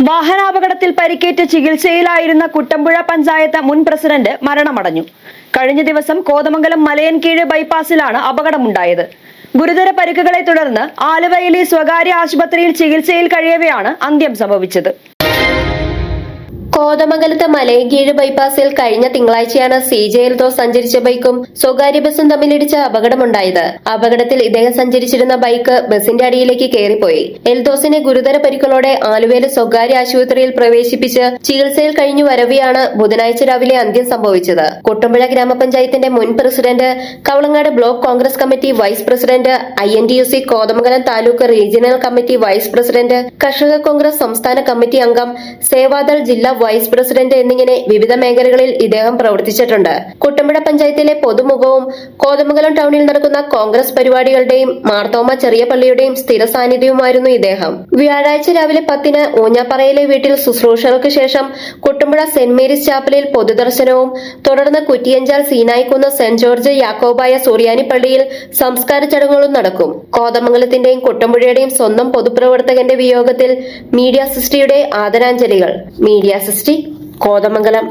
വാഹനാപകടത്തിൽ പരിക്കേറ്റ് ചികിത്സയിലായിരുന്ന കുട്ടമ്പുഴ പഞ്ചായത്ത് മുൻ പ്രസിഡന്റ് മരണമടഞ്ഞു. കഴിഞ്ഞ ദിവസം കോതമംഗലം മലയൻകീഴ് ബൈപ്പാസിലാണ് അപകടമുണ്ടായത്. ഗുരുതര പരിക്കുകളെ തുടർന്ന് ആലുവയിലെ സ്വകാര്യ ആശുപത്രിയിൽ ചികിത്സയിൽ കഴിയവെയാണ് അന്ത്യം സംഭവിച്ചത്. കോതമംഗലത്ത് മലയങ്കീഴ് ബൈപ്പാസിൽ കഴിഞ്ഞ തിങ്കളാഴ്ചയാണ് സി ജെ എൽദോ സഞ്ചരിച്ച ബൈക്കും സ്വകാര്യ ബസും തമ്മിലിടിച്ച അപകടമുണ്ടായത്. അപകടത്തിൽ ഇദ്ദേഹം സഞ്ചരിച്ചിരുന്ന ബൈക്ക് ബസിന്റെ അടിയിലേക്ക് കയറിപ്പോയി. എൽദോസിനെ ഗുരുതര പരിക്കുകളോടെ ആലുവയിലെ സ്വകാര്യ ആശുപത്രിയിൽ പ്രവേശിപ്പിച്ച് ചികിത്സയിൽ കഴിഞ്ഞു വരവെയാണ് ബുധനാഴ്ച രാവിലെ അന്ത്യം സംഭവിച്ചത്. കുട്ടുമ്പുഴ ഗ്രാമപഞ്ചായത്തിന്റെ മുൻ president Kavalangad block Congress committee vice president I N D U C Kothamangalam taluk regional committee vice president കർഷക കോൺഗ്രസ് സംസ്ഥാന കമ്മിറ്റി അംഗം സേവാദൾ ജില്ലാ വൈസ് പ്രസിഡന്റ് എന്നിങ്ങനെ വിവിധ മേഖലകളിൽ ഇദ്ദേഹം പ്രവർത്തിച്ചിട്ടുണ്ട്. കുട്ടമ്പുഴ പഞ്ചായത്തിലെ പൊതുമുഖവും കോതമംഗലം ടൗണിൽ നടക്കുന്ന കോൺഗ്രസ് പരിപാടികളുടെയും മാർത്തോമ ചെറിയ പള്ളിയുടെയും സ്ഥിര സാന്നിധ്യവുമായിരുന്നു ഇദ്ദേഹം. വ്യാഴാഴ്ച രാവിലെ പത്തിന് ഊഞ്ഞാപ്പറയിലെ വീട്ടിൽ ശുശ്രൂഷകൾക്ക് ശേഷം കുട്ടമ്പുഴ സെന്റ് മേരീസ് ചാപ്പലിൽ പൊതുദർശനവും തുടർന്ന് കുറ്റിയഞ്ചാൽ സീനായിക്കുന്ന് സെന്റ് ജോർജ് യാക്കോബായ സൂര്യാനി പള്ളിയിൽ സംസ്കാര ചടങ്ങുകളും നടക്കും. കോതമംഗലത്തിന്റെയും കുട്ടമ്പുഴയുടെയും സ്വന്തം പൊതുപ്രവർത്തകന്റെ വിയോഗത്തിൽ മീഡിയ സിസ്റ്റിയുടെ ആദരാഞ്ജലികൾ. Media sixty Kothamangalam